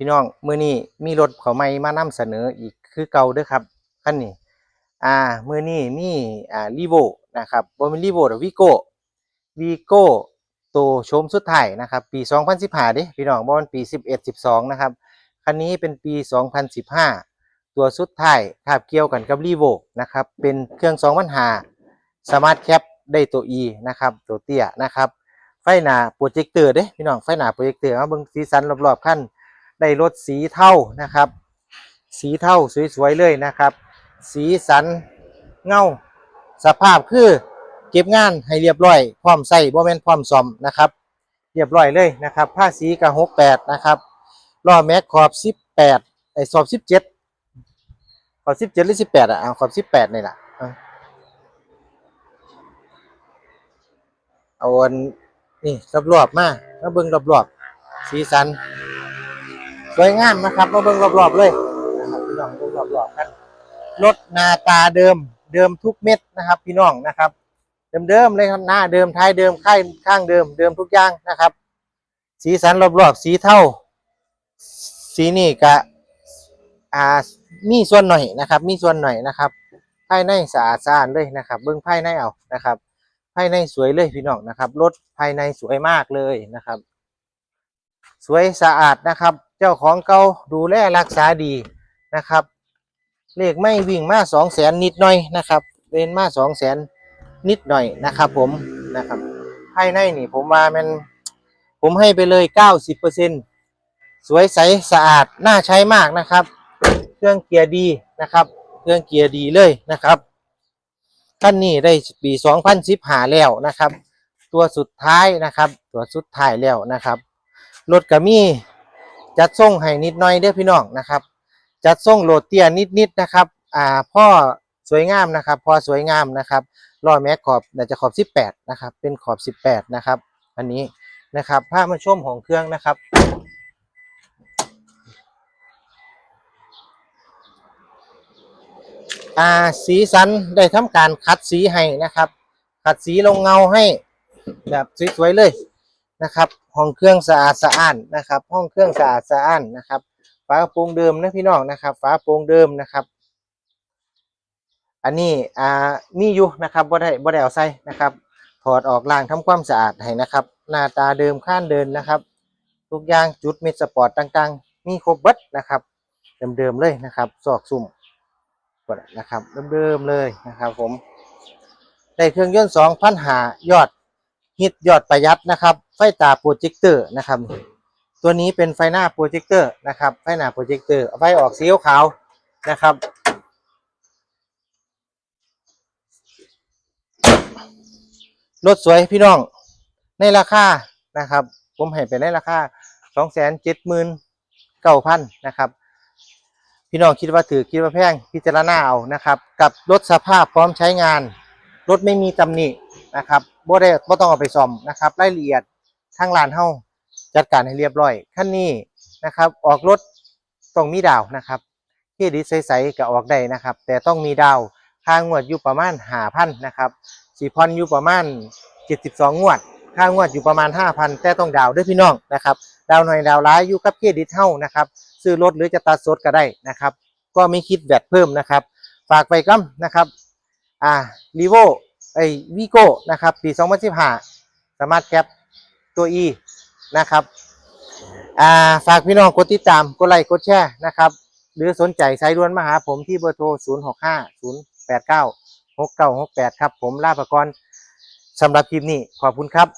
พี่น้องมื้อนี้มีรถเขาใหม่มานำเสนออีกคือเก่าเด้อครับคันนี้อ่ามื้อนี้มีอ่า Revo นะครับบ่แม่น Revo ดอก Vigo Vigo ตัวโฉมสุดท้ายนะครับ ปี 2015ด้พี่น้องบ่ม่นปี 11 12 นะครับ คันนี้เป็นปี 2015 ตัวสุดท้ายคาบเกี่ยวกันกับ Revo นะครับ เป็นเครื่อง2005 Smart Cap ได้ตัว E นะครับ ตัวเตี้ยนะครับ ไฟหน้าโปรเจคเตอร์เด้พี่น้องไฟหน้าโปรเจคเตอร์มาเบิ่งสีสันรอบๆคัน ได้รถสีเทานะครับ สีเทาสวยๆเลยนะครับ สีสันเงาสภาพคือเก็บงานให้เรียบร้อยพร้อมใส่บ่แม่นพร้อมซ่อมนะครับ เรียบร้อยเลยนะครับผ้าสีกับ68นะครับล้อแม็กขอบ18ไอ้สอบ17ขอบ17หรือ18อะเอาขอบ18นี่ล่ะเอาอันนี่รอบๆมามาเบิ่งรอบๆสีสัน วยงามนะครับมาเบิ่งรอบๆเลยนะครับพี่น้องเบิ่งรอบๆกันรถนาตาเดิมเดิมทุกเม็ดนะครับ พี่น้องนะครับ เดิมๆเลยครับหน้าเดิมท้ายเดิมข้างข้างเดิมเดิมทุกอย่างนะครับ สีสันรอบๆสีเทาสีนี่กะอ่ามีส่วนหน่อยนะครับ มีส่วนหน่อยนะครับภายในสะอาดสะอาดเลยนะครับ เบิ้งภายในเอานะครับ ภายในสวยเลยพี่น้องนะครับรถภายในสวยมากเลยนะครับ สวยสะอาดนะครับ เจ้าของเก่าดูแลรักษาดีนะครับ เลขไม่วิ่งมาสองแสนนิดหน่อยนะครับเวนมาสองแสนนิดหน่อยนะครับผมนะครับภายในนี่ผมว่ามันผมให้ไปเลยเก้าสิบเปอร์เซ็นสวยใสสะอาดน่าใช้มากนะครับ เครื่องเกียร์ดีนะครับ เครื่องเกียร์ดีเลยนะครับคันนี้ได้ปีสองพันสิบหาแล้วนะครับ ตัวสุดท้ายนะครับ ตัวสุดท้ายแล้วนะครับรถก็มี จัดส่งให้นิดหน่อยเด้อพี่น้องนะครับ จัดส่งโหลดเตี้ยนิดๆนะครับอ่าพ่อสวยงามนะครับพ่อสวยงามนะครับล้อแม็กขอบน่าจะขอบ 18นะครับเป็นขอบ 18นะครับอันนี้นะครับภาพมาชมของเครื่องนะครับอ่าสีสันได้ทำการคัดสีให้นะครับขัดสีลงเงาให้แบบสวยๆเลย นะครับ ห้องเครื่องสะอาดสะอ้านนะครับ ห้องเครื่องสะอาดสะอ้านนะครับฝากระโปรงเดิมนะพี่น้องนะครับฝากระโปรงเดิมนะครับ อันนี้อ่ามีอยู่นะครับบ่ได้บ่ได้เอาใส่นะครับ ถอดออกล้างทำความสะอาดให้นะครับ หน้าตาเดิมข้านเดินนะครับ ทุกอย่างจุดเม็ดสปอร์ตต่างๆ มีครบเบิดนะครับเดิมๆเลยนะครับซอกซุ่มกนะครับเดิมๆเลยนะครับ ผมได้เครื่องยนต์2,000หายอด ฮิตยอดประหยัดนะครับ ไฟตาโปรเจคเตอร์นะครับ ตัวนี้เป็นไฟหน้าโปรเจคเตอร์นะครับ ไฟหน้าโปรเจคเตอร์ไฟออกสีขาวนะครับ รถสวยพี่น้อง ในราคานะครับ ผมให้ไปในราคาสองแสนเจ็ดหมื่นเก้าพันนะครับพี่น้องคิดว่าถือคิดว่าแพงพิจารณาเอานะครับ กับรถสภาพพร้อมใช้งาน รถไม่มีตำหนิ นะครับบ่ได้บ่ต้องเอาไปซ่อมนะครับรายละเอียดทางร้านเฮาจัดการให้เรียบร้อยคันนี้นะครับออกรถต้องมีดาวนะครับเครดิตใสๆก็ออกได้นะครับ แต่ต้องมีดาวค่างวดอยู่ประมาณ5,000นะครับสี่พอนอยู่ประมาณ72งวดค่างวดอยู่ประมาณ5,000แต่ต้องดาวด้วยพี่น้องนะครับ ดาวหน่อยดาวร้ายอยู่กับเครดิตเฮานะครับซื้อรถหรือจะตัดสดก็ได้นะครับ ก็ไม่คิดแวดเพิ่มนะครับ ฝากไปกัมนะครับอ่ารีโว ไอวีโก้นะครับ ปี 2015 สามารถแคปตัว E นะครับอ่าฝากพี่น้องกดติดตาม กดไลค์ กดแชร์นะครับ หรือสนใจสายด่วนมาหาผมที่เบอร์โทร 065 089 6968 ครับ ผมลาภกรสำหรับคลิปนี้ขอบคุณครับ